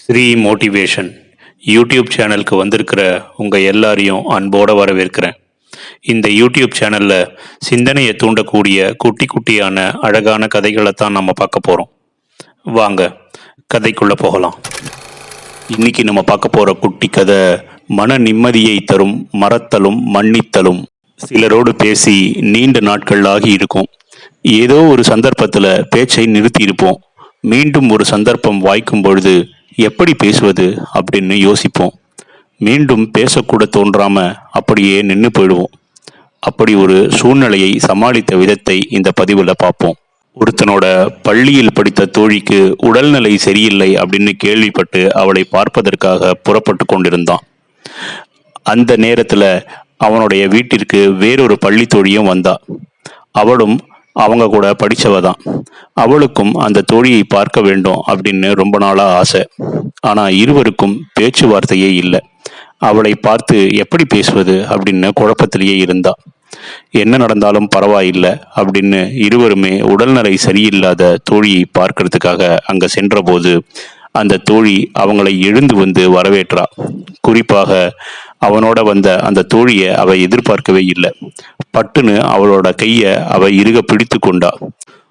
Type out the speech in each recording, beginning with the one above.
Sri motivation YouTube சேனலுக்கு வந்திருக்கிற உங்கள் எல்லாரையும் அன்போடு வரவேற்கிறேன். இந்த யூடியூப் சேனலில் சிந்தனையை தூண்டக்கூடிய குட்டி குட்டியான அழகான கதைகளை தான் நம்ம பார்க்க போகிறோம் வாங்க கதைக்குள்ளே போகலாம். இன்னைக்கு நம்ம பார்க்க போகிற குட்டி கதை மன நிம்மதியை தரும் மறத்தலும் மன்னித்தலும். சிலரோடு பேசி நீண்ட நாட்கள் ஆகி இருக்கும். ஏதோ ஒரு சந்தர்ப்பத்தில் பேச்சை நிறுத்தி இருப்போம் மீண்டும் ஒரு சந்தர்ப்பம் வாய்க்கும் பொழுது எப்படி பேசுவது அப்படின்னு யோசிப்போம். மீண்டும் பேசக்கூட தோன்றாம அப்படியே நின்று போயிடுவோம். அப்படி ஒரு சூழ்நிலையை சமாளித்த விதத்தை இந்த பதிவில் பார்ப்போம். ஒருத்தனோட பள்ளியில் படித்த தோழிக்கு உடல்நிலை சரியில்லை அப்படின்னு கேள்விப்பட்டு அவளை பார்ப்பதற்காக புறப்பட்டு கொண்டிருந்தான். அந்த நேரத்தில் அவனுடைய வீட்டிற்கு வேறொரு பள்ளி தோழியும் வந்தா. அவளும் அவங்க கூட படித்தவ தான் அவளுக்கும் அந்த தோழியை பார்க்க வேண்டும் அப்படின்னு ரொம்ப நாளாக ஆசை. ஆனா இருவருக்கும் பேச்சுவார்த்தையே இல்லை. அவளை பார்த்து எப்படி பேசுவது அப்படின்னு குழப்பத்திலேயே இருந்தா. என்ன நடந்தாலும் பரவாயில்லை அப்படின்னு இருவருமே உடல்நிலை சரியில்லாத தோழியை பார்க்கறதுக்காக அங்க சென்றபோது அந்த தோழி அவங்களை எழுந்து வந்து வரவேற்றா. குறிப்பாக அவனோட வந்த அந்த தோழியை அவ எதிர்பார்க்கவே இல்லை. பட்டுன்னு அவளோட கைய அவ இறுக பிடித்து கொண்டா.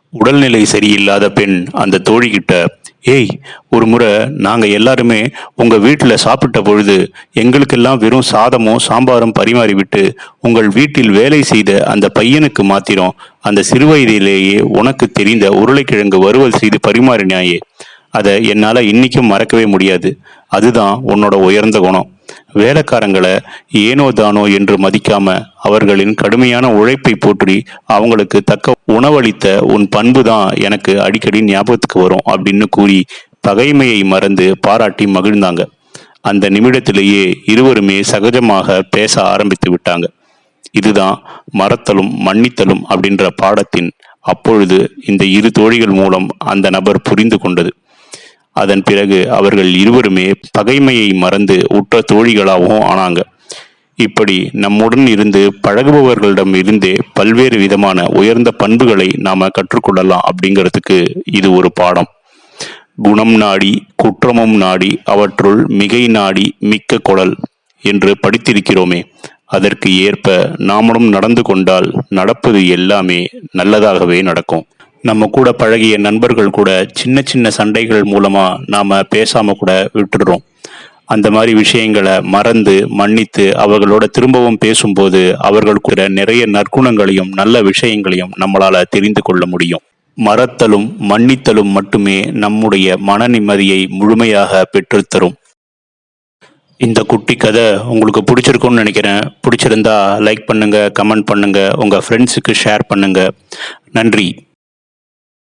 உடல்நிலை சரியில்லாத பெண் அந்த தோழிகிட்ட ஏய் ஒரு முறை நாங்கள் எல்லாருமே உங்கள் வீட்டில் சாப்பிட்ட பொழுது எங்களுக்கெல்லாம் வெறும் சாதமும் சாம்பாரும் பரிமாறிவிட்டு உங்கள் வீட்டில் வேலை செய்த அந்த பையனுக்கு மாத்திரம் அந்த சிறுவயதிலேயே உனக்கு தெரிந்த உருளைக்கிழங்கு வறுவல் செய்து பரிமாறினாயே. அதை என்னால் இன்னைக்கும் மறக்கவே முடியாது. அதுதான் உன்னோட உயர்ந்த குணம். வேலைக்காரங்களை ஏனோ தானோ என்று மதிக்காம அவர்களின் கடுமையான உழைப்பை போற்றி அவங்களுக்கு தக்க உணவளித்த உன் பண்பு தான் எனக்கு அடிக்கடி ஞாபகத்துக்கு வரும் அப்படின்னு கூறி பகைமையை மறந்து பாராட்டி மகிழ்ந்தாங்க. அந்த நிமிடத்திலேயே இருவருமே சகஜமாக பேச ஆரம்பித்து விட்டாங்க. இதுதான் மறத்தலும் மன்னித்தலும் அப்படின்ற பாடத்தின் அப்பொழுது இந்த இரு தோழிகள் மூலம் அந்த நபர் புரிந்து கொண்டது. அதன் பிறகு அவர்கள் இருவருமே பகைமையை மறந்து உற்ற தோழிகளாகவும் ஆனாங்க. இப்படி நம்முடன் இருந்து பழகுபவர்களிடம் இருந்தே பல்வேறு விதமான உயர்ந்த பண்புகளை நாம கற்றுக்கொள்ளலாம் அப்படிங்கிறதுக்கு இது ஒரு பாடம். குணம் நாடி குற்றமும் நாடி அவற்றுள் மிகை நாடி மிக்க குழல் என்று படித்திருக்கிறோமே அதற்கு ஏற்ப நாமளும் நடந்து கொண்டால் நடப்பது எல்லாமே நல்லதாகவே நடக்கும். நம்ம கூட பழகிய நண்பர்கள் கூட சின்ன சின்ன சண்டைகள் மூலமாக நாம் பேசாமல் கூட விட்டுடுறோம். அந்த மாதிரி விஷயங்களை மறந்து மன்னித்து அவர்களோட திரும்பவும் பேசும்போது அவர்கள் கூட நிறைய நற்குணங்களையும் நல்ல விஷயங்களையும் நம்மளால் தெரிந்து கொள்ள முடியும். மறத்தலும் மன்னித்தலும் மட்டுமே நம்முடைய மன நிம்மதியை முழுமையாக பெற்றுத்தரும். இந்த குட்டி கதை உங்களுக்கு பிடிச்சிருக்கும்னு நினைக்கிறேன். பிடிச்சிருந்தா லைக் பண்ணுங்க கமெண்ட் பண்ணுங்க உங்க ஃப்ரெண்ட்ஸுக்கு ஷேர் பண்ணுங்க. நன்றி.